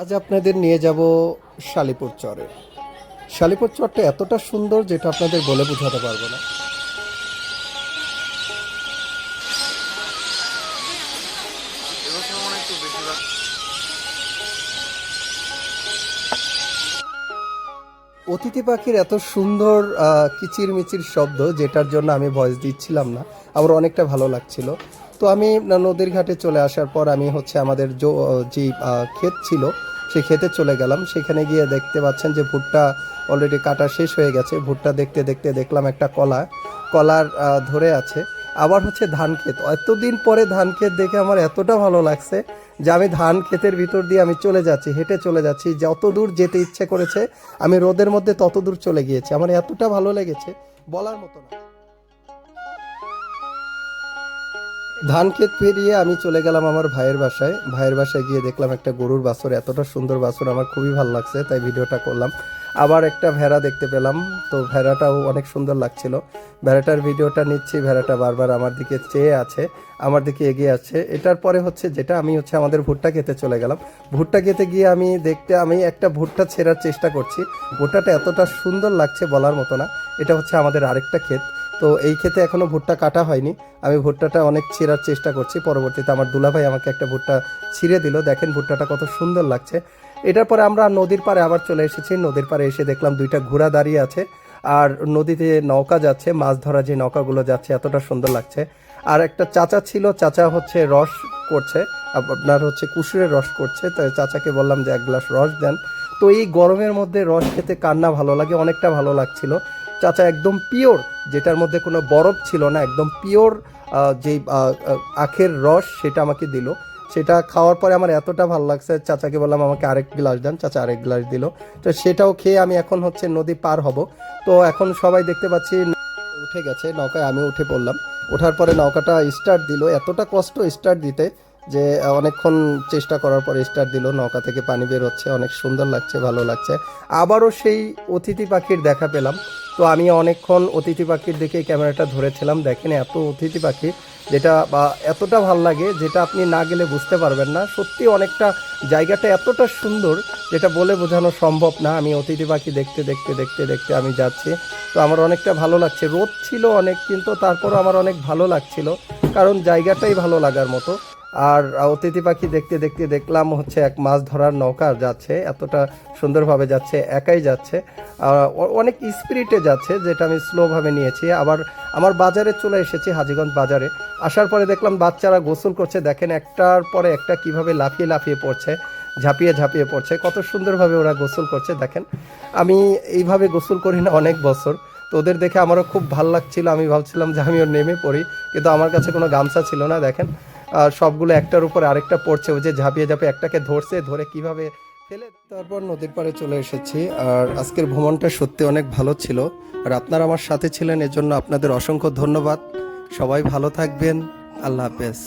আজ আপনাদের নিয়ে যাব শালিপুর চরে শালিপুর চরটা এতটা সুন্দর যেটা আপনাদের বলে বোঝাতে পারব না। অতিথি পাখির এত সুন্দর আহ, কিচিরমিচির শব্দ যেটার জন্য আমি ভয়েস দিচ্ছিলাম না আমার অনেকটা ভালো লাগছিল। তো আমি নদীর ঘাটে চলে আসার পর আমি হচ্ছে আমাদের যে ক্ষেত ছিল সেই ক্ষেতে চলে গেলাম। সেখানে গিয়ে দেখতে পাচ্ছেন যে ভুট্টা অলরেডি কাটা শেষ হয়ে গেছে। ভুট্টা দেখতে দেখতে দেখলাম একটা কলা। কলার ধরে আছে। আবার হচ্ছে ধান ক্ষেত। এতদিন পরে ধান ক্ষেত দেখে আমার এতটা ভালো লাগছে যে আমি ধান ক্ষেতের ভিতর দিয়ে আমি চলে যাচ্ছি, হেঁটে চলে যাচ্ছি। যত দূর যেতে ইচ্ছে করেছে, আমি রোদের মধ্যে তত দূর চলে গিয়েছি। আমার এতটা ভালো লেগেছে বলার মতো না। ধান ক্ষেত পেরিয়ে আমি চলে গেলাম আমার ভাইয়ের বাসায়। ভাইয়ের বাসায় গিয়ে দেখলাম একটা গরুর বাছর, এতটা সুন্দর বাছর, আমার খুবই ভালো লাগছে, তাই ভিডিওটা করলাম। আবার একটা ভেড়া দেখতে পেলাম, তো ভেড়াটাও অনেক সুন্দর লাগছিল। ভেড়াটার ভিডিওটা নিচ্ছি, ভেড়াটা বারবার আমার দিকে চেয়ে আছে, আমার দিকে এগিয়ে আছে। এটার পরে হচ্ছে যেটা, আমি হচ্ছে আমাদের ভুট্টা খেতে চলে গেলাম। ভুট্টা খেতে গিয়ে আমি দেখতে, আমি একটা ভুট্টা ছেঁড়ার চেষ্টা করছি। ভুট্টাটা এতটা সুন্দর লাগছে বলার মতো না, এটা হচ্ছে আমাদের আরেকটা ক্ষেত। তো এই ক্ষেতে এখনও ভুট্টা কাটা হয়নি। আমি ভুট্টাটা অনেক ছেঁড়ার চেষ্টা করছি। পরবর্তীতে আমার দুলাভাই আমাকে একটা ভুট্টা ছিঁড়ে দিল। দেখেন ভুট্টাটা কত সুন্দর লাগছে। এটার পরে আমরা নদীর পাড়ে আবার চলে এসেছি। নদীর পাড়ে এসে দেখলাম দুইটা ঘোড়া দাঁড়িয়ে আছে। আর নদীতে নৌকা যাচ্ছে, মাছ ধরা যে নৌকাগুলো যাচ্ছে, এতটা সুন্দর লাগছে। আর একটা চাচা ছিল, চাচা হচ্ছে রস করছে। আপনার হচ্ছে কুসুরের রস করছে। তো চাচাকে বললাম যে এক গ্লাস রস দেন। তো এই গরমের মধ্যে রস খেতে কান্না ভালো লাগে? অনেকটা ভালো লাগছিল। চাচা একদম পিওর, যেটার মধ্যে কোনো বরফ ছিল না, একদম পিওর যে আখের রস সেটা আমাকে দিল। সেটা খাওয়ার পরে আমার এতটা ভালো লাগছে, চাচাকে বললাম আমাকে আরেক গ্লাস দেন, চাচা আরেক গ্লাস দিল। তো সেটাও খেয়ে আমি এখন হচ্ছে নদী পার হব। তো এখন সবাই দেখতে পাচ্ছি উঠে গেছে, নৌকায় আমি উঠে পড়লাম। ওঠার পরে নৌকাটা স্টার্ট দিল। এতটা কষ্ট স্টার্ট দিতে যে অনেকক্ষণ চেষ্টা করার পরে স্টার্ট দিল। নৌকা থেকে পানি বের হচ্ছে, অনেক সুন্দর লাগছে, ভালো লাগছে। আবারও সেই অতিথি পাখির দেখা পেলাম। তো আমি অনেকক্ষণ অতিথি পাখির দিকে ক্যামেরাটা ধরেছিলাম। দেখেন এত অতিথি পাখি যেটা, বা এতটা ভালো লাগে যেটা আপনি না গেলে বুঝতে পারবেন না। সত্যি অনেকটা জায়গাটা এতটা সুন্দর যেটা বলে বোঝানো সম্ভব না। আমি অতিথি পাখি দেখতে দেখতে দেখতে দেখতে আমি যাচ্ছি। তো আমার অনেকটা ভালো লাগছে। রোদ ছিল অনেক, কিন্তু তারপরও আমার অনেক ভালো লাগছিল। কারণ জায়গাটাই ভালো লাগার মতো। আর অতিথি পাখি দেখতে দেখতে দেখলাম হচ্ছে এক মাছ ধরার নৌকা যাচ্ছে, এতটা সুন্দরভাবে যাচ্ছে, একাই যাচ্ছে। আর অনেক স্পিরিটে যাচ্ছে, যেটা আমি স্লোভাবে নিয়েছি। আবার আমার বাজারে চলে এসেছি, হাজিগঞ্জ বাজারে। আসার পরে দেখলাম বাচ্চারা গোসল করছে। দেখেন একটার পরে একটা কীভাবে লাফিয়ে লাফিয়ে পড়ছে, ঝাঁপিয়ে ঝাঁপিয়ে পড়ছে। কত সুন্দরভাবে ওরা গোসল করছে, দেখেন। আমি এইভাবে গোসল করি না অনেক বছর। তো ওদের দেখে আমারও খুব ভালো লাগছিল। আমি ভাবছিলাম যে আমিও নেমে পড়ি, কিন্তু আমার কাছে কোনো গামছা ছিল না, দেখেন। সবগুলো একটার উপর আরেকটা পড়ছে, ওই যে ঝাঁপিয়ে ঝাঁপিয়ে একটাকে ধরছে, ধরে কীভাবে ফেলে তারপর নদীর পাড়ে চলে এসেছি, আর আজকের ভ্রমণটা সত্যি অনেক ভালো ছিল। আর আপনারা আমার সাথে ছিলেন, এজন্য আপনাদের অসংখ্য ধন্যবাদ। সবাই ভালো থাকবেন, আল্লাহ হাফেজ।